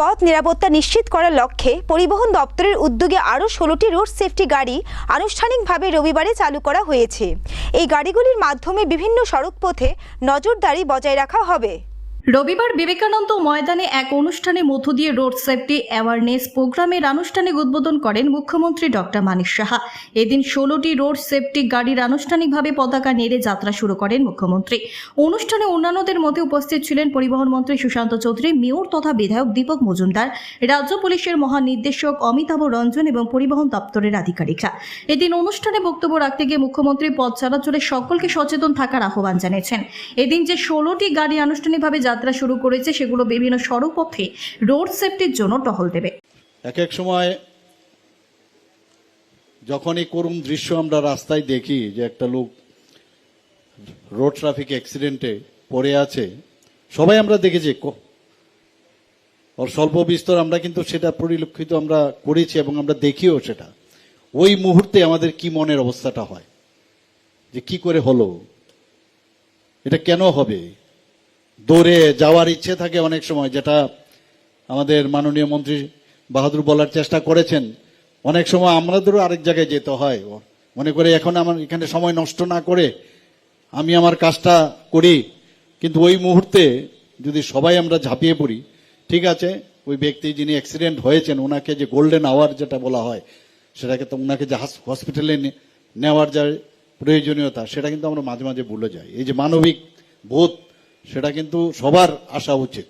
পথ নিরাপত্তা নিশ্চিত করার লক্ষ্যে পরিবহন দপ্তরের উদ্যোগে আরও ষোলোটি রোড সেফটি গাড়ি আনুষ্ঠানিকভাবে রবিবারে চালু করা হয়েছে। এই গাড়িগুলির মাধ্যমে বিভিন্ন সড়কপথে নজরদারি বজায় রাখা হবে। রবিবার বিবেকানন্দ ময়দানে এক অনুষ্ঠানে মধ্য দিয়ে রোড সেফটি অ্যাওয়ারনেস প্রোগ্রামের আনুষ্ঠানিক উদ্বোধন করেন মুখ্যমন্ত্রী ডক্টর মানিক সাহা। এদিন ষোলোটি রোড সেফটি গাড়ির আনুষ্ঠানিকভাবে পতাকা নেড়ে যাত্রা শুরু করেন মুখ্যমন্ত্রী। অনুষ্ঠানে অন্যান্যদের মধ্যে উপস্থিত ছিলেন পরিবহন মন্ত্রী সুশান্ত চৌধুরী, মেয়র তথা বিধায়ক দীপক মজুমদার, রাজ্য পুলিশের মহানির্দেশক অমিতাভ রঞ্জন এবং পরিবহন দপ্তরের আধিকারিকরা। এদিন অনুষ্ঠানে বক্তব্য রাখতে গিয়ে মুখ্যমন্ত্রী পথ চলাচলে সকলকে সচেতন থাকার আহ্বান জানিয়েছেন। এদিন যে ষোলোটি গাড়ি আনুষ্ঠানিকভাবে যাত্রা শুরু করেছে, সেগুলো বিভিন্ন সড়ক পথে রোড সেফটির জন্য টহল দেবে। এক এক সময় যখন এই করুণ দৃশ্য আমরা রাস্তায় দেখি যে একটা লোক রোড ট্রাফিক অ্যাক্সিডেন্টে পড়ে আছে, সবাই আমরা দেখেছি ওর স্বল্প বিস্তর আমরা কিন্তু সেটা পরিলক্ষিত আমরা করেছি এবং আমরা দেখিও সেটা। ওই মুহূর্তে আমাদের কি মনের অবস্থাটা হয়? যে কি করে হলো? এটা কেন হবে? দৌড়ে যাওয়ার ইচ্ছে থাকে অনেক সময়, যেটা আমাদের মাননীয় মন্ত্রী বাহাদুর বলার চেষ্টা করেছেন। অনেক সময় আমাদেরও আরেক জায়গায় যেতে হয়। মনে করে এখন আমার এখানে সময় নষ্ট না করে আমি আমার কাজটা করি, কিন্তু ওই মুহূর্তে যদি সবাই আমরা ঝাঁপিয়ে পড়ি, ঠিক আছে, ওই ব্যক্তি যিনি অ্যাক্সিডেন্ট হয়েছেন, ওনাকে যে গোল্ডেন আওয়ার যেটা বলা হয়, সেটাকে তো ওনাকে যে হসপিটালে নেওয়ার যা প্রয়োজনীয়তা, সেটা কিন্তু আমরা মাঝে মাঝে ভুলে যাই। এই যে মানবিক বোধ সেটা কিন্তু সবার আসা উচিত